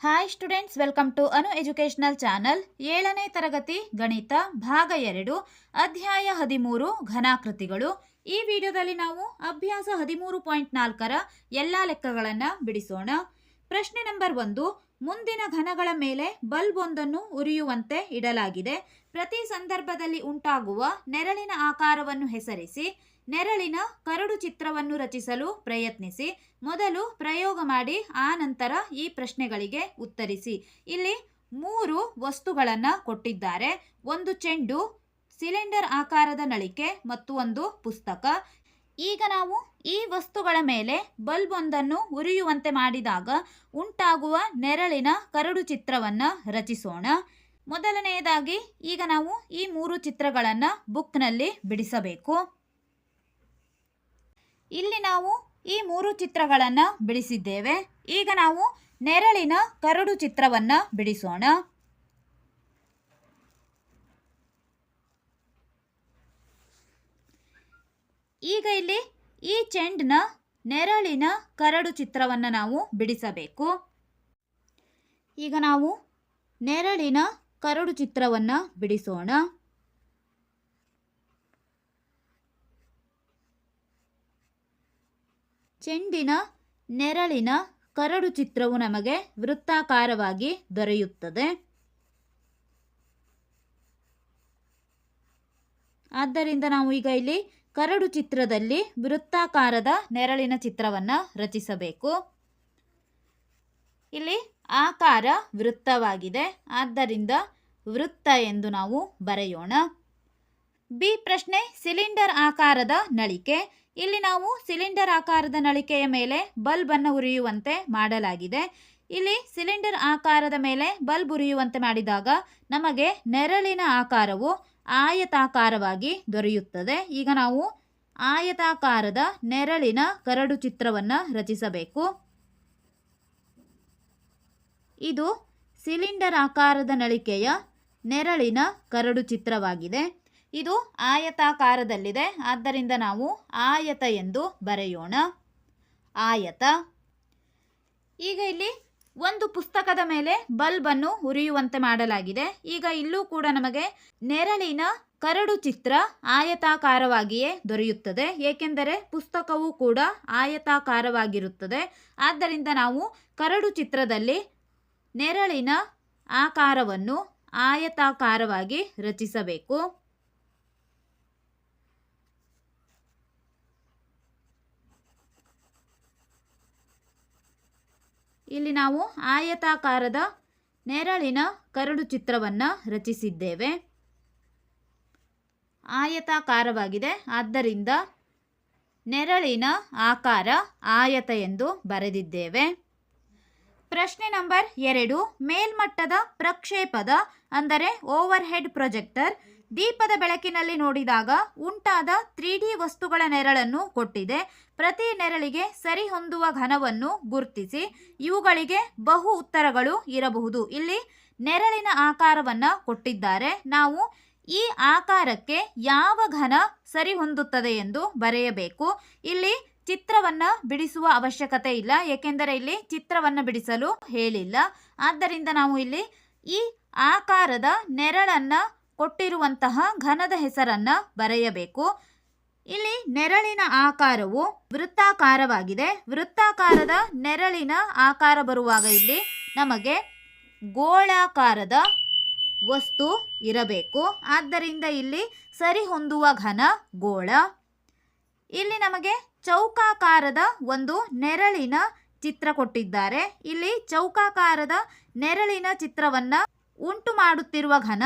Hi students welcome to Anu educational channel ಏಳನೇ ತರಗತಿ, ಗಣಿತ, ಭಾಗ ಎರಡು, ಅಧ್ಯಾಯ ಹದಿಮೂರು, ಘನಾಕೃತಿಗಳು. ಈ ವಿಡಿಯೋದಲ್ಲಿ ನಾವು ಅಭ್ಯಾಸ ಹದಿಮೂರು ಪಾಯಿಂಟ್ ನಾಲ್ಕರ ಎಲ್ಲ ಲೆಕ್ಕಗಳನ್ನು ಬಿಡಿಸೋಣ. ಪ್ರಶ್ನೆ ನಂಬರ್ ಒಂದು, ಮುಂದಿನ ಘನಗಳ ಮೇಲೆ ಬಲ್ಬ್ ಒಂದನ್ನು ಉರಿಯುವಂತೆ ಇಡಲಾಗಿದೆ. ಪ್ರತಿ ಸಂದರ್ಭದಲ್ಲಿ ಉಂಟಾಗುವ ನೆರಳಿನ ಆಕಾರವನ್ನು ಹೆಸರಿಸಿ ನೆರಳಿನ ಕರಡು ಚಿತ್ರವನ್ನು ರಚಿಸಲು ಪ್ರಯತ್ನಿಸಿ, ಮೊದಲು ಪ್ರಯೋಗ ಮಾಡಿ ಆ ನಂತರ ಈ ಪ್ರಶ್ನೆಗಳಿಗೆ ಉತ್ತರಿಸಿ. ಇಲ್ಲಿ ಮೂರು ವಸ್ತುಗಳನ್ನು ಕೊಟ್ಟಿದ್ದಾರೆ. ಒಂದು ಚೆಂಡು, ಸಿಲಿಂಡರ್ ಆಕಾರದ ನಳಿಕೆ ಮತ್ತು ಒಂದು ಪುಸ್ತಕ. ಈಗ ನಾವು ಈ ವಸ್ತುಗಳ ಮೇಲೆ ಬಲ್ಬ್ ಒಂದನ್ನು ಉರಿಯುವಂತೆ ಮಾಡಿದಾಗ ಉಂಟಾಗುವ ನೆರಳಿನ ಕರಡು ಚಿತ್ರವನ್ನು ರಚಿಸೋಣ. ಮೊದಲನೆಯದಾಗಿ ಈಗ ನಾವು ಈ ಮೂರು ಚಿತ್ರಗಳನ್ನು ಬುಕ್ನಲ್ಲಿ ಬಿಡಿಸಬೇಕು. ಇಲ್ಲಿ ನಾವು ಈ ಮೂರು ಚಿತ್ರಗಳನ್ನು ಬಿಡಿಸಿದ್ದೇವೆ. ಈಗ ನಾವು ನೆರಳಿನ ಕರಡು ಚಿತ್ರವನ್ನು ಬಿಡಿಸೋಣ. ಈಗ ಇಲ್ಲಿ ಈ ಚೆಂಡ್ನ ನೆರಳಿನ ಕರಡು ಚಿತ್ರವನ್ನು ನಾವು ಬಿಡಿಸಬೇಕು. ಈಗ ನಾವು ನೆರಳಿನ ಕರಡು ಚಿತ್ರವನ್ನು ಬಿಡಿಸೋಣ. ಚೆಂಡಿನ, ನೆರಳಿನ ಕರಡು ಚಿತ್ರವು ನಮಗೆ ವೃತ್ತಾಕಾರವಾಗಿ ದೊರೆಯುತ್ತದೆ. ಆದ್ದರಿಂದ ನಾವು ಈಗ ಇಲ್ಲಿ ಕರಡು ಚಿತ್ರದಲ್ಲಿ ವೃತ್ತಾಕಾರದ ನೆರಳಿನ ಚಿತ್ರವನ್ನು ರಚಿಸಬೇಕು. ಇಲ್ಲಿ ಆಕಾರ ವೃತ್ತವಾಗಿದೆ. ಆದ್ದರಿಂದ ವೃತ್ತ ಎಂದು ನಾವು ಬರೆಯೋಣ. ಬಿ ಪ್ರಶ್ನೆ, ಸಿಲಿಂಡರ್ ಆಕಾರದ ನಳಿಕೆ. ಇಲ್ಲಿ ನಾವು ಸಿಲಿಂಡರ್ ಆಕಾರದ ನಳಿಕೆಯ ಮೇಲೆ ಬಲ್ಬ್ ಅನ್ನು ಉರಿಯುವಂತೆ ಮಾಡಲಾಗಿದೆ. ಇಲ್ಲಿ ಸಿಲಿಂಡರ್ ಆಕಾರದ ಮೇಲೆ ಬಲ್ಬ್ ಉರಿಯುವಂತೆ ಮಾಡಿದಾಗ ನಮಗೆ ನೆರಳಿನ ಆಕಾರವು ಆಯತಾಕಾರವಾಗಿ ದೊರೆಯುತ್ತದೆ. ಈಗ ನಾವು ಆಯತಾಕಾರದ ನೆರಳಿನ ಕರಡು ಚಿತ್ರವನ್ನು ರಚಿಸಬೇಕು. ಇದು ಸಿಲಿಂಡರ್ ಆಕಾರದ ನಳಿಕೆಯ ನೆರಳಿನ ಕರಡು ಚಿತ್ರವಾಗಿದೆ. ಇದು ಆಯತಾಕಾರದಲ್ಲಿದೆ. ಆದ್ದರಿಂದ ನಾವು ಆಯತ ಎಂದು ಬರೆಯೋಣ. ಆಯತ. ಈಗ ಇಲ್ಲಿ ಒಂದು ಪುಸ್ತಕದ ಮೇಲೆ ಬಲ್ಬನ್ನು ಉರಿಯುವಂತೆ ಮಾಡಲಾಗಿದೆ. ಈಗ ಇಲ್ಲೂ ಕೂಡ ನಮಗೆ ನೆರಳಿನ ಕರಡು ಚಿತ್ರ ಆಯತಾಕಾರವಾಗಿಯೇ ದೊರೆಯುತ್ತದೆ. ಏಕೆಂದರೆ ಪುಸ್ತಕವು ಕೂಡ ಆಯತಾಕಾರವಾಗಿರುತ್ತದೆ. ಆದ್ದರಿಂದ ನಾವು ಕರಡು ಚಿತ್ರದಲ್ಲಿ ನೆರಳಿನ ಆಕಾರವನ್ನು ಆಯತಾಕಾರವಾಗಿ ರಚಿಸಬೇಕು. ಇಲ್ಲಿ ನಾವು ಆಯತಾಕಾರದ ನೆರಳಿನ ಕರಡು ಚಿತ್ರವನ್ನು ರಚಿಸಿದ್ದೇವೆ. ಆಯತಾಕಾರವಾಗಿದೆ. ಆದ್ದರಿಂದ ನೆರಳಿನ ಆಕಾರ ಆಯತ ಎಂದು ಬರೆದಿದ್ದೇವೆ. ಪ್ರಶ್ನೆ ನಂಬರ್ ಎರಡು, ಮೇಲ್ಮಟ್ಟದ ಪ್ರಕ್ಷೇಪದ, ಅಂದರೆ ಓವರ್ ಹೆಡ್ ಪ್ರೊಜೆಕ್ಟರ್ ದೀಪದ ಬೆಳಕಿನಲ್ಲಿ ನೋಡಿದಾಗ ಉಂಟಾದ ತ್ರೀ ವಸ್ತುಗಳ ನೆರಳನ್ನು ಕೊಟ್ಟಿದೆ. ಪ್ರತಿ ನೆರಳಿಗೆ ಸರಿಹೊಂದುವ ಘನವನ್ನು ಗುರುತಿಸಿ ಇವುಗಳಿಗೆ ಬಹು ಉತ್ತರಗಳು ಇರಬಹುದು. ಇಲ್ಲಿ ನೆರಳಿನ ಆಕಾರವನ್ನು ಕೊಟ್ಟಿದ್ದಾರೆ. ನಾವು ಈ ಆಕಾರಕ್ಕೆ ಯಾವ ಘನ ಸರಿ ಹೊಂದುತ್ತದೆ ಎಂದು ಬರೆಯಬೇಕು. ಇಲ್ಲಿ ಚಿತ್ರವನ್ನು ಬಿಡಿಸುವ ಅವಶ್ಯಕತೆ ಇಲ್ಲ, ಏಕೆಂದರೆ ಇಲ್ಲಿ ಚಿತ್ರವನ್ನು ಬಿಡಿಸಲು ಹೇಳಿಲ್ಲ. ಆದ್ದರಿಂದ ನಾವು ಇಲ್ಲಿ ಈ ಆಕಾರದ ನೆರಳನ್ನು ಕೊಟ್ಟಿರುವಂತಹ ಘನದ ಹೆಸರನ್ನು ಬರೆಯಬೇಕು. ಇಲ್ಲಿ ನೆರಳಿನ ಆಕಾರವು ವೃತ್ತಾಕಾರವಾಗಿದೆ. ವೃತ್ತಾಕಾರದ ನೆರಳಿನ ಆಕಾರ ಬರುವಾಗ ಇಲ್ಲಿ ನಮಗೆ ಗೋಳಾಕಾರದ ವಸ್ತು ಇರಬೇಕು. ಆದ್ದರಿಂದ ಇಲ್ಲಿ ಸರಿ ಹೊಂದುವ ಘನ ಗೋಳ. ಇಲ್ಲಿ ನಮಗೆ ಚೌಕಾಕಾರದ ಒಂದು ನೆರಳಿನ ಚಿತ್ರ ಕೊಟ್ಟಿದ್ದಾರೆ. ಇಲ್ಲಿ ಚೌಕಾಕಾರದ ನೆರಳಿನ ಚಿತ್ರವನ್ನು ಉಂಟು ಮಾಡುತ್ತಿರುವ ಘನ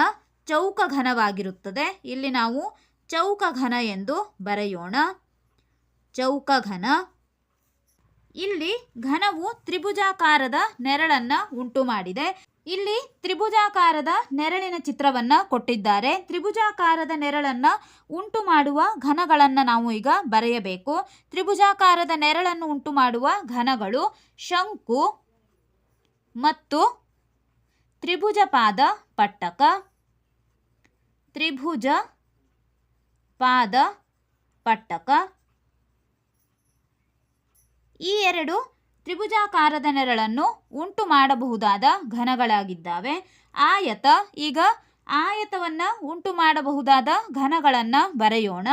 ಚೌಕ ಘನವಾಗಿರುತ್ತದೆ. ಇಲ್ಲಿ ನಾವು ಚೌಕ ಘನ ಎಂದು ಬರೆಯೋಣ. ಚೌಕ ಘನ. ಇಲ್ಲಿ ಘನವು ತ್ರಿಭುಜಾಕಾರದ ನೆರಳನ್ನು ಉಂಟು ಮಾಡಿದೆ ಇಲ್ಲಿ ತ್ರಿಭುಜಾಕಾರದ ನೆರಳಿನ ಚಿತ್ರವನ್ನು ಕೊಟ್ಟಿದ್ದಾರೆ. ತ್ರಿಭುಜಾಕಾರದ ನೆರಳನ್ನು ಉಂಟು ಮಾಡುವ ಘನಗಳನ್ನು ನಾವು ಈಗ ಬರೆಯಬೇಕು. ತ್ರಿಭುಜಾಕಾರದ ನೆರಳನ್ನು ಉಂಟು ಮಾಡುವ ಘನಗಳು ಶಂಕು ಮತ್ತು ತ್ರಿಭುಜಪಾದ ಪಟ್ಟಕ. ತ್ರಿಭುಜ, ಪಾದ, ಪಟ್ಟಕ. ಈ ಎರಡು ತ್ರಿಭುಜಾಕಾರದ ನೆರಳನ್ನು ಉಂಟು ಮಾಡಬಹುದಾದ ಘನಗಳಾಗಿದ್ದಾವೆ. ಆಯತ, ಈಗ ಆಯತವನ್ನು ಉಂಟು ಮಾಡಬಹುದಾದ ಘನಗಳನ್ನು ಬರೆಯೋಣ.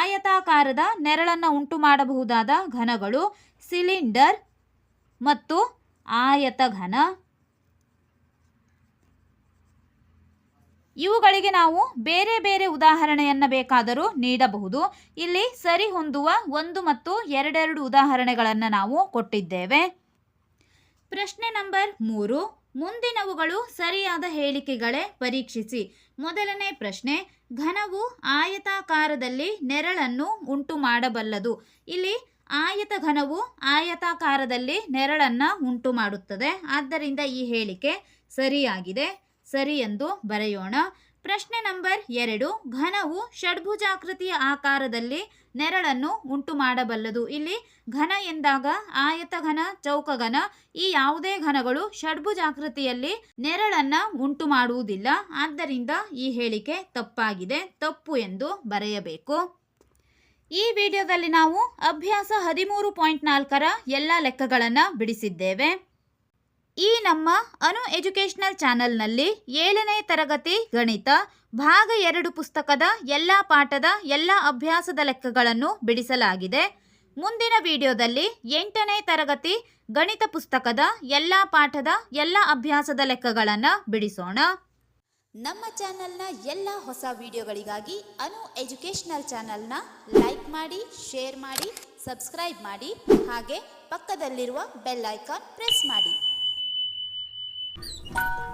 ಆಯತಾಕಾರದ ನೆರಳನ್ನು ಉಂಟು ಮಾಡಬಹುದಾದ ಘನಗಳು ಸಿಲಿಂಡರ್ ಮತ್ತು ಆಯತ ಘನ ಇವುಗಳಿಗೆ ನಾವು ಬೇರೆ ಬೇರೆ ಉದಾಹರಣೆಯನ್ನು ಬೇಕಾದರೂ ನೀಡಬಹುದು. ಇಲ್ಲಿ ಸರಿ ಹೊಂದುವ ಒಂದು ಮತ್ತು ಎರಡೆರಡು ಉದಾಹರಣೆಗಳನ್ನು ನಾವು ಕೊಟ್ಟಿದ್ದೇವೆ. ಪ್ರಶ್ನೆ ನಂಬರ್ ಮೂರು. ಮುಂದಿನವುಗಳು ಸರಿಯಾದ ಹೇಳಿಕೆಗಳೇ ಪರೀಕ್ಷಿಸಿ. ಮೊದಲನೇ ಪ್ರಶ್ನೆ. ಘನವು ಆಯತಾಕಾರದಲ್ಲಿ ನೆರಳನ್ನು ಉಂಟು ಮಾಡಬಲ್ಲದು ಇಲ್ಲಿ ಆಯತ ಘನವು ಆಯತಾಕಾರದಲ್ಲಿ ನೆರಳನ್ನು ಉಂಟು ಮಾಡುತ್ತದೆ ಆದ್ದರಿಂದ ಈ ಹೇಳಿಕೆ ಸರಿಯಾಗಿದೆ. ಸರಿ ಎಂದು ಬರೆಯೋಣ. ಪ್ರಶ್ನೆ ನಂಬರ್ ಎರಡು. ಘನವು ಷಡ್ಭುಜಾಕೃತಿಯ ಆಕಾರದಲ್ಲಿ ನೆರಳನ್ನು ಉಂಟು ಮಾಡಬಲ್ಲದು ಇಲ್ಲಿ ಘನ ಎಂದಾಗ ಆಯತ ಘನ, ಚೌಕ ಘನ, ಈ ಯಾವುದೇ ಘನಗಳು ಷಡ್ಭುಜಾಕೃತಿಯಲ್ಲಿ ನೆರಳನ್ನು ಉಂಟು ಮಾಡುವುದಿಲ್ಲ ಆದ್ದರಿಂದ ಈ ಹೇಳಿಕೆ ತಪ್ಪಾಗಿದೆ. ತಪ್ಪು ಎಂದು ಬರೆಯಬೇಕು. ಈ ವಿಡಿಯೋದಲ್ಲಿ ನಾವು ಅಭ್ಯಾಸ ಹದಿಮೂರು ಪಾಯಿಂಟ್ ನಾಲ್ಕರ ಎಲ್ಲ ಲೆಕ್ಕಗಳನ್ನು ಬಿಡಿಸಿದ್ದೇವೆ. ಈ ನಮ್ಮ ಅನು ಎಜುಕೇಷನಲ್ ಚಾನೆಲ್ನಲ್ಲಿ ಏಳನೇ ತರಗತಿ ಗಣಿತ, ಭಾಗ ಎರಡು ಪುಸ್ತಕದ ಎಲ್ಲ ಪಾಠದ ಎಲ್ಲ ಅಭ್ಯಾಸದ ಲೆಕ್ಕಗಳನ್ನು ಬಿಡಿಸಲಾಗಿದೆ. ಮುಂದಿನ ವಿಡಿಯೋದಲ್ಲಿ ಎಂಟನೇ ತರಗತಿ ಗಣಿತ ಪುಸ್ತಕದ ಎಲ್ಲ ಪಾಠದ ಎಲ್ಲ ಅಭ್ಯಾಸದ ಲೆಕ್ಕಗಳನ್ನು ಬಿಡಿಸೋಣ. ನಮ್ಮ ಚಾನೆಲ್ನ ಎಲ್ಲ ಹೊಸ ವಿಡಿಯೋಗಳಿಗಾಗಿ ಅನು ಎಜುಕೇಷನಲ್ ಚಾನೆಲ್ನ ಲೈಕ್ ಮಾಡಿ, ಶೇರ್ ಮಾಡಿ, ಸಬ್ಸ್ಕ್ರೈಬ್ ಮಾಡಿ, ಹಾಗೆ ಪಕ್ಕದಲ್ಲಿರುವ ಬೆಲ್ ಐಕಾನ್ ಪ್ರೆಸ್ ಮಾಡಿ. Música